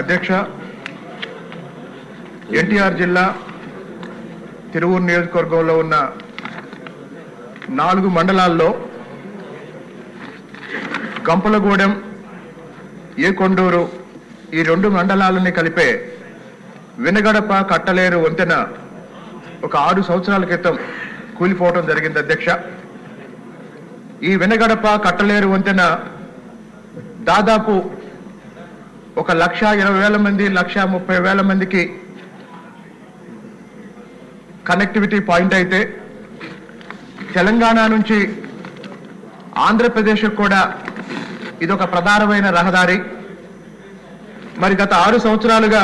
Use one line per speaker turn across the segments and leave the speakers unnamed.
అధ్యక్ష ఎన్టీఆర్ జిల్లా తిరువూరు నియోజకవర్గంలో ఉన్న నాలుగు మండలాల్లో గంపలగూడెం ఏకొండూరు ఈ రెండు మండలాలని కలిపే వినగడప కట్టలేరు వంతెన ఒక ఆరు సంవత్సరాల క్రితం కూలిపోవటం జరిగింది అధ్యక్ష. ఈ వినగడప కట్టలేరు వంతెన దాదాపు ఒక లక్ష ఇరవై వేల మంది లక్ష ముప్పై వేల మందికి కనెక్టివిటీ పాయింట్ అయితే తెలంగాణ నుంచి ఆంధ్రప్రదేశ్ కూడా ఇది ఒక ప్రధానమైన రహదారి. మరి గత ఆరు సంవత్సరాలుగా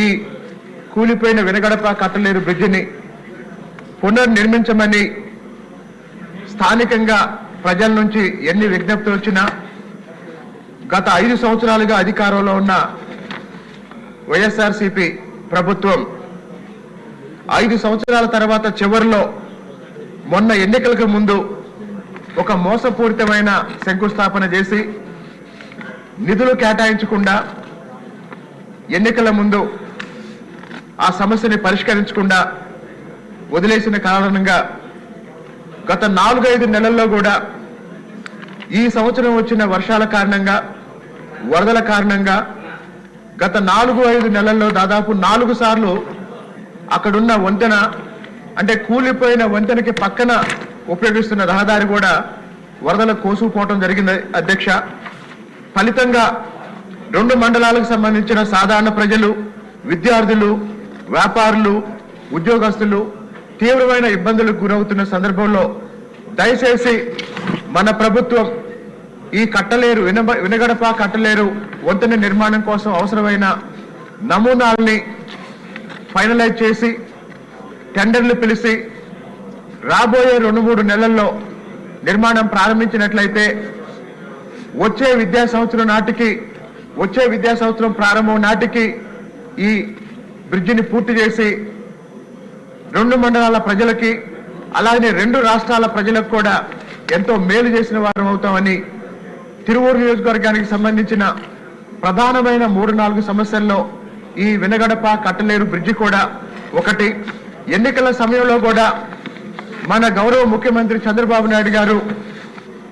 ఈ కూలిపోయిన వినగడప కట్టలేరు బ్రిడ్జిని పునర్నిర్మించమని స్థానికంగా ప్రజల నుంచి ఎన్ని విజ్ఞప్తులు వచ్చినా గత ఐదు సంవత్సరాలుగా అధికారంలో ఉన్న వైఎస్ఆర్సిపి ప్రభుత్వం ఐదు సంవత్సరాల తర్వాత చివరిలో మొన్న ఎన్నికలకు ముందు ఒక మోసపూరితమైన శంకుస్థాపన చేసి నిధులు కేటాయించకుండా ఎన్నికల ముందు ఆ సమస్యని పరిష్కరించకుండా వదిలేసిన కారణంగా గత నాలుగైదు నెలల్లో కూడా ఈ సంవత్సరం వచ్చిన వర్షాల కారణంగా వరదల కారణంగా గత నాలుగు ఐదు నెలల్లో దాదాపు నాలుగు సార్లు అక్కడున్న వంతెన అంటే కూలిపోయిన వంతెనకి పక్కన ఉపయోగిస్తున్న రహదారి కూడా వరదలకు కోసుకుపోవటం జరిగింది అధ్యక్ష. ఫలితంగా రెండు మండలాలకు సంబంధించిన సాధారణ ప్రజలు విద్యార్థులు వ్యాపారులు ఉద్యోగస్తులు తీవ్రమైన ఇబ్బందులకు గురవుతున్న సందర్భంలో దయచేసి మన ప్రభుత్వం ఈ కట్టలేరు వినబ వినగడప కట్టలేరు వంతెన నిర్మాణం కోసం అవసరమైన నమూనాల్ని ఫైనలైజ్ చేసి టెండర్లు పిలిచి రాబోయే రెండు మూడు నెలల్లో నిర్మాణం ప్రారంభించినట్లయితే వచ్చే విద్యా సంవత్సరం నాటికి వచ్చే విద్యా సంవత్సరం ప్రారంభం నాటికి ఈ బ్రిడ్జిని పూర్తి చేసి రెండు మండలాల ప్రజలకి అలాగే రెండు రాష్ట్రాల ప్రజలకు కూడా ఎంతో మేలు చేసిన వారం అవుతామని తిరువూరు నియోజకవర్గానికి సంబంధించిన ప్రధానమైన మూడు నాలుగు సమస్యల్లో ఈ వినగడప కట్టలేరు బ్రిడ్జి కూడా ఒకటి. ఎన్నికల సమయంలో కూడా మన గౌరవ ముఖ్యమంత్రి చంద్రబాబు నాయుడు గారు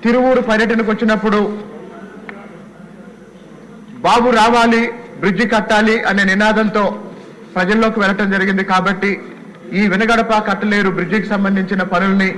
తిరువూరు పర్యటనకు వచ్చినప్పుడు బాబు రావాలి బ్రిడ్జి కట్టాలి అనే నినాదంతో ప్రజల్లోకి వెళ్ళటం జరిగింది కాబట్టి ఈ వినగడప కట్టలేరు బ్రిడ్జికి సంబంధించిన పనుల్ని